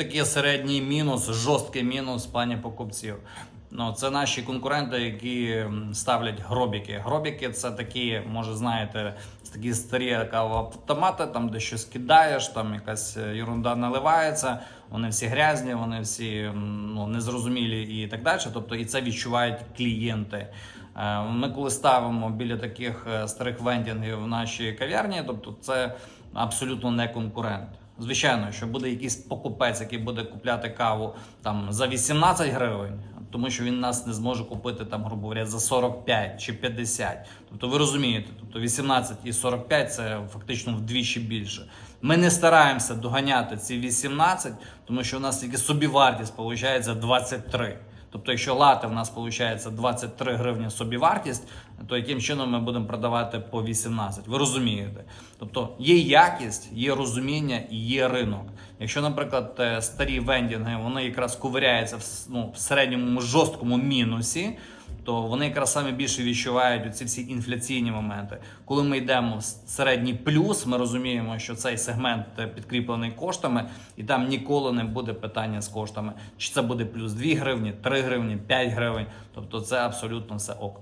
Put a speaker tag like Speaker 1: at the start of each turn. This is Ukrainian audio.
Speaker 1: такий середній мінус, жорсткий мінус в плані покупців. Ну, це наші конкуренти, які ставлять гробіки. Гробіки це такі, може, знаєте, такі старі автомати, там де щось кидаєш, там якась е, ерунда наливається. Вони всі грязні, вони всі ну, незрозумілі і так далі. Тобто, і це відчувають клієнти. Е, Ми коли ставимо біля таких е, старих вендінгів в нашій кав'ярні, тобто це абсолютно не конкурент. Звичайно, що буде якийсь покупець, який буде купляти каву там за 18 гривень, тому що він нас не зможе купити там, грубо говоря, за 45 чи 50. Тобто ви розумієте, тобто 18 і 45 це фактично вдвічі більше. Ми не стараємося доганяти ці 18, тому що у нас тільки собівартість виходить 23. Тобто, якщо лати в нас виходить 23 гривні собівартість, то яким чином ми будемо продавати по 18? Ви розумієте? Тобто є якість, є розуміння і є ринок. Якщо, наприклад, е, старі вендінги вони якраз ковиряються в, ну, в середньому жорсткому мінусі, то вони якраз саме більше відчувають оці всі інфляційні моменти. Коли ми йдемо в середній плюс, ми розуміємо, що цей сегмент е, підкріплений коштами, і там ніколи не буде питання з коштами. Чи це буде плюс 2 гривні, 3 гривні, 5 гривень. Тобто це абсолютно все ок.